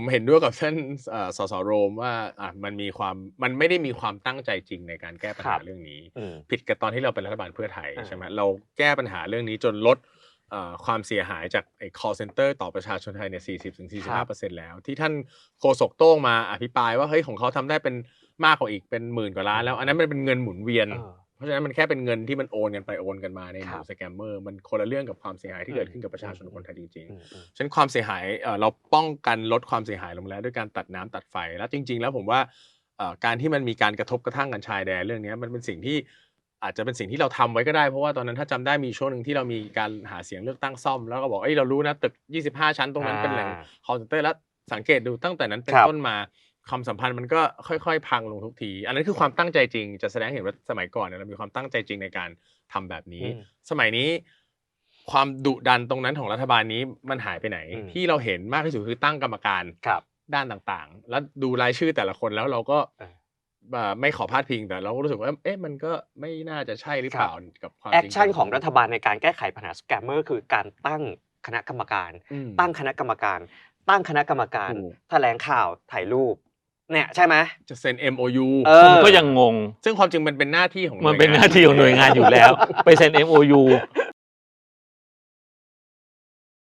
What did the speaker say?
ผมเห็นด้วยกับท่านเอ่อสสโรมว่าอะมันมีความมันไม่ได้มีความตั้งใจจริงในการแก้ปัญครัหาบเรื่องนี้อืมผิดกับตอนที่เราเป็นรัฐบาลเพื่อไทยอ่าใช่ไหมเราแก้ปัญหาเรื่องนี้จนลดเอ่อความเสียหายจากไอ้ call center ต่อประชาชนไทยเนี่ย 40ถึง45แล้ว ที่ท่านโฆษกโต้งมาอภิปรายว่าเฮ้ยของเขาทำได้เป็นมากกว่าอีกเป็นหมื่นกว่าล้านแล้ว อันนั้นมันเป็นเงินหมุนเวียน เออเพราะฉะนั้นมันแค่เป็นเงินที่มันโอนกันไปโอนกันมาในหครัมู่บสแกมเมอร์มันคนละเรื่องกับความเสียหายที่เกิดอืมขึ้นกับประชาชนคนไทยจริงๆอืมอืมฉะนันความเสียหายเอ่อเราป้องกันลดความเสียหายลงแล้วด้วยการตัดน้ำตัดไฟแล้วจริง ๆ แล้วผมว่าเอ่อการที่มันมีการกระทบกระทั่งกันชายแดนเรื่องเนี้ยมันเป็นสิ่งที่อาจจะเป็นสิ่งที่เราทำไว้ก็ได้เพราะว่าตอนนั้นถ้าจำได้มีช่วงหนึ่งที่เรามีการหาเสียงเลือกตั้งซ่อม แล้วก็บอกเอ้ยเรารู้นะตึก 25 ชั้นตรงนั้นเป็นแหล่งอ่าคอ l เซ็นเตอร์แล้วสังเกตดูตั้งแต่นั้นเป็นครับต้นมา ความสัมพันธ์มันก็ค่อยๆ พังลงทุกที อันนั้นคือความตั้งใจจริง จะแสดงให้เห็นว่าสมัยก่อนเนี่ยเรามีความตั้งใจจริงในการทำแบบนี้อืมสมัยนี้ ความดุดันตรงนั้นของรัฐบาลนี้มันหายไปไหนอืมที่เราเห็นมากที่สุดคือตั้งกรรมการครับด้านต่างๆ แล้วดูรายชื่อแต่ละคนแล้วเราก็เออเอ่อไม่ขอพาดพิงแต่เราก็รู้สึกว่า เอ๊ะมันก็ไม่น่าจะใช่หรือเปล่ากับความแอคจริชั่นของรัฐบาลในการแก้ไขปัญหาสแกมเมอร์คือการตั้งคณะกรรมการอืมตั้งคณะกรรมการ ตั้งคณะกรรมการถูกแถลงข่าวถ่ายรูป เนี่ยใช่ไหมจะเซ็น MOU เออผมก็ยังงง ซึ่งความจริงมันเป็นหน้าที่ของมันเป็นยหน้าที่ของหน่วยงานอยู่แล้ว ไปเซ็น MOU